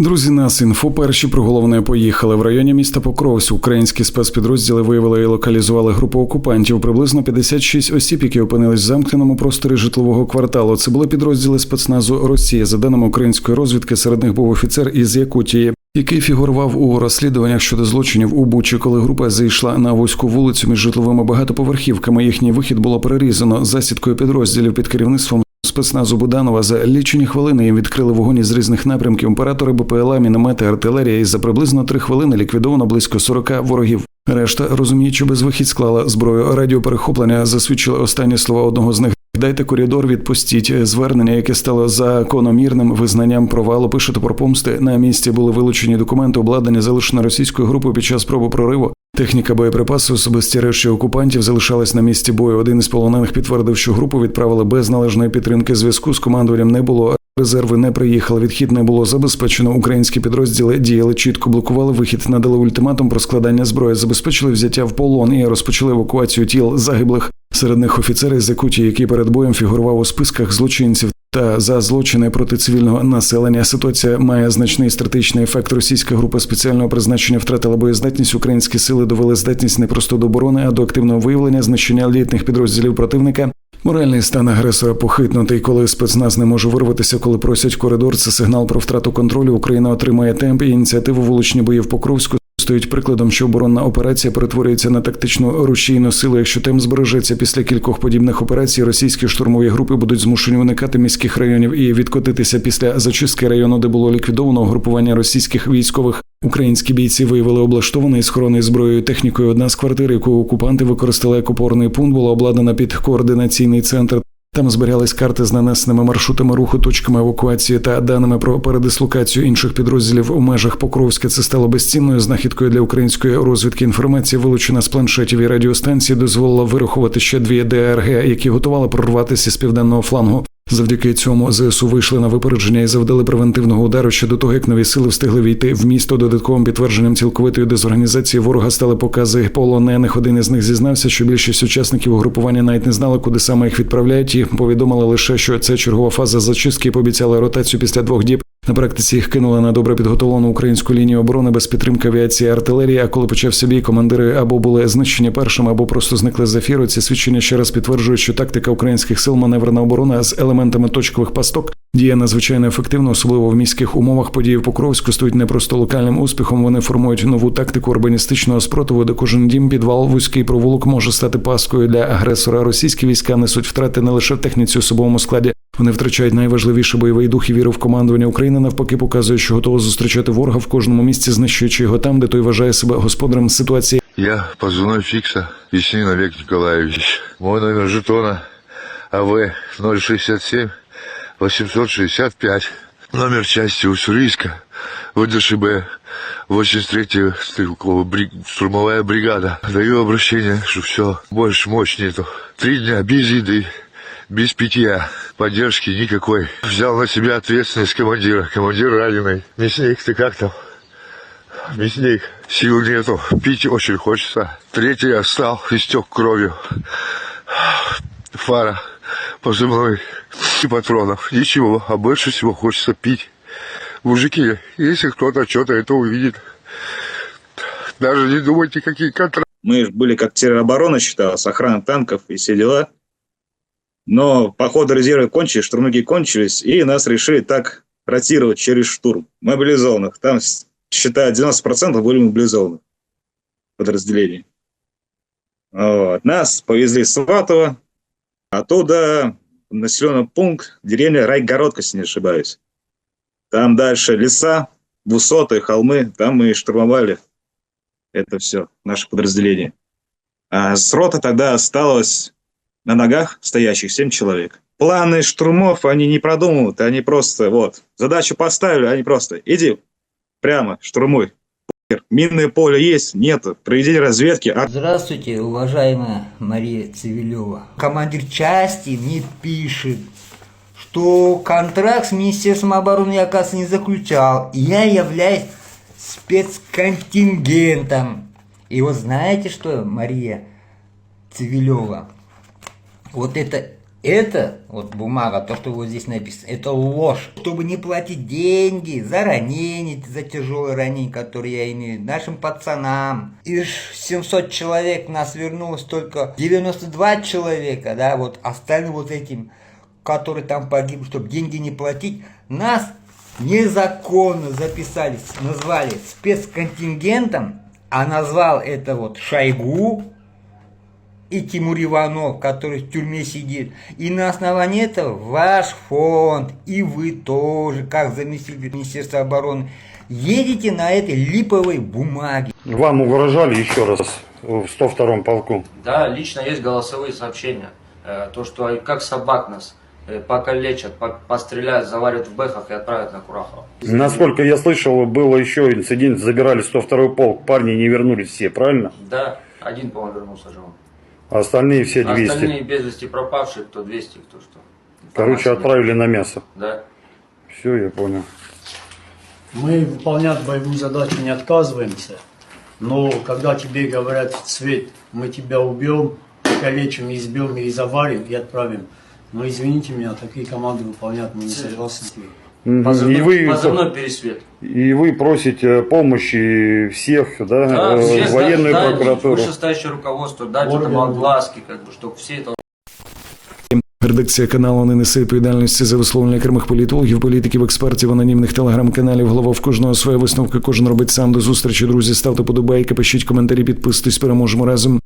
Друзі, нас інфо перші про головне поїхали в районі міста Покровськ. Українські спецпідрозділи виявили і локалізували групу окупантів. Приблизно 56 осіб, які опинились в замкненому просторі житлового кварталу. Це були підрозділи спецназу Росії. За даними української розвідки, серед них був офіцер із Якутії. Який фігурував у розслідуваннях щодо злочинів у Бучі, коли група зайшла на вузьку вулицю між житловими багатоповерхівками. Їхній вихід було перерізано засідкою підрозділів під керівництвом спецназу Буданова за лічені хвилини їм відкрили вогонь із різних напрямків. Оператори БПЛА, міномети, артилерія. І за приблизно три хвилини ліквідовано близько 40 ворогів. Решта, розуміючи безвихідь, склала зброю. Радіоперехоплення засвідчили останні слова одного з них. Дайте коридор, відпустіть звернення, яке стало закономірним визнанням провалу. Пише про помсти. На місці були вилучені документи, обладнання залишено російською групою під час спроби прориву. Техніка боєприпаси, особисті речі окупантів залишались на місці бою. Один із полонених підтвердив, що групу відправили без належної підтримки. Зв'язку з командуванням не було. Резерви не приїхали. Відхід не було забезпечено. Українські підрозділи діяли чітко, блокували вихід, надали ультиматум про складання зброї, забезпечили взяття в полон і розпочали евакуацію тіл загиблих. Серед них офіцери з Якутії, який перед боєм фігурував у списках злочинців. Та за злочини проти цивільного населення ситуація має значний стратегічний ефект. Російська група спеціального призначення втратила боєздатність. Українські сили довели здатність не просто до оборони, а до активного виявлення знищення літних підрозділів противника. Моральний стан агресора похитнутий, коли спецназ не може вирватися, коли просять коридор. Це сигнал про втрату контролю. Україна отримає темп і ініціативу вуличні бої в Покровську. Стоїть прикладом, що оборонна операція перетворюється на тактичну рушійну силу. Якщо темп збережеться після кількох подібних операцій, російські штурмові групи будуть змушені уникати міських районів і відкотитися після зачистки району, де було ліквідовано угрупування російських військових. Українські бійці виявили облаштований схоронний зброєю технікою. Одна з квартир, яку окупанти використали як опорний пункт, була обладнана під координаційний центр. Там зберігались карти з нанесеними маршрутами руху, точками евакуації та даними про передислокацію інших підрозділів у межах Покровська. Це стало безцінною знахідкою для української розвідки. Інформація, вилучена з планшетів і радіостанції, дозволила вирахувати ще дві ДРГ, які готували прорватися з південного флангу. Завдяки цьому ЗСУ вийшли на випередження і завдали превентивного удару ще до того, як нові сили встигли війти в місто. Додатковим підтвердженням цілковитої дезорганізації ворога стали покази полонених. Один із них зізнався, що більшість учасників угрупування навіть не знали, куди саме їх відправляють. І повідомили лише, що це чергова фаза зачистки і пообіцяли ротацію після двох діб. На практиці їх кинули на добре підготовлену українську лінію оборони без підтримки авіації і артилерії. А коли почався бій, командири або були знищені першими, або просто зникли з ефіру. Ці свідчення ще раз підтверджують, що тактика українських сил маневрена оборона з елементами точкових пасток діє надзвичайно ефективно, особливо в міських умовах. Події в Покровську стають не просто локальним успіхом. Вони формують нову тактику урбаністичного спротиву, де кожен дім, підвал, вузький провулок може стати паскою для агресора. Російські війська несуть втрати не лише в техніці особовому складі. Вони втрачають найважливіший бойовий дух і віру в командування. Україна навпаки показує, що готова зустрічати ворога в кожному місці, знищуючи його там, де той вважає себе господарем ситуації. Я позывной Фикса, Веснин Олег Николаевич. Мой номер жетона АВ 067 865. Номер части Уссурийска, ВДШБ 83-я стрелковая бри- штурмовая бригада. Даю обращение, что все, больше мощь нету. Три дня без еды, без питья, поддержки никакой. Взял на себя ответственность командира. Командир раненый. Мясник, ты как там? Мясник, сил нету, пить очень хочется. Третий остал, истек кровью. Фара, позывной и патронов. Ничего, а больше всего хочется пить. Мужики, если кто-то что-то это увидит, даже не думайте, какие контракты. Мы были как тероборона считалось, охрана танков и все дела. Но по ходу резервы кончились, штурмовики кончились, и нас решили так ротировать через штурм мобилизованных. Там, с- считаю, 90% были мобилизованы подразделений. Вот. Нас повезли в Сватово, оттуда населенный пункт, деревня Райгородка, если не ошибаюсь. Там дальше леса, высоты, холмы, там мы штурмовали это все, наше подразделение. А с рота тогда осталось на ногах стоящих 7 человек. Планы штурмов, они не продумывают, они просто, вот, задачу поставили, они просто, иди, прямо, штурмуй. Минное поле есть, нет, проведение разведки, а Здравствуйте, уважаемая Мария Цивилева. Командир части мне пишет, что контракт с Министерством обороны я, оказывается, не заключал. И я являюсь спецконтингентом. И вот знаете что, Мария Цивилева? Вот это Это вот бумага, то, что вот здесь написано, это ложь. Чтобы не платить деньги за ранение, за тяжелое ранение, которое я имею, нашим пацанам. Из 700 человек нас вернулось только 92 человека, да, вот остальным вот этим, которые там погибли, чтобы деньги не платить, нас незаконно записались, назвали спецконтингентом, а назвал это вот Шойгу, и Тимур Иванов, который в тюрьме сидит. И на основании этого ваш фонд и вы тоже, как заместитель Министерства обороны, едете на этой липовой бумаге. Вам угрожали еще раз в 102-м полку? Да, лично есть голосовые сообщения. Э, То, что как собак нас э, покалечат, по- постреляют, заварят в бэхах и отправят на Курахово. Насколько я слышал, был еще инцидент, забирали 102-й полк, парни не вернулись все, правильно? Да, один, по-моему, вернулся живым. А остальные все 200. Остальные без вести пропавшие, кто 200, кто что. Короче, Информации отправили на мясо. нет. Да. Все, я понял. Мы выполнять боевую задачу не отказываемся, но когда тебе говорят цвет, мы тебя убьем, калечим, избьем или заварим и отправим, но извините меня, такие команды выполнять мы не согласны. Мгм. Позывной, И вы, позывной пересвет. и вы просите помощи всех, да, Да, э, все военную да, прокуратуру. вышестоящее руководство, дать Органы. этому огласки, как бы, чтобы все это Редакція каналу не несе відповідальності за висловлення окремих політологів, політиків, експертів, анонімних телеграм-каналів. Голова в кожного своя висновка. Кожен робить сам до зустрічі. Друзі, ставте подобайки, пишіть коментарі, підписуйтесь. Переможемо разом.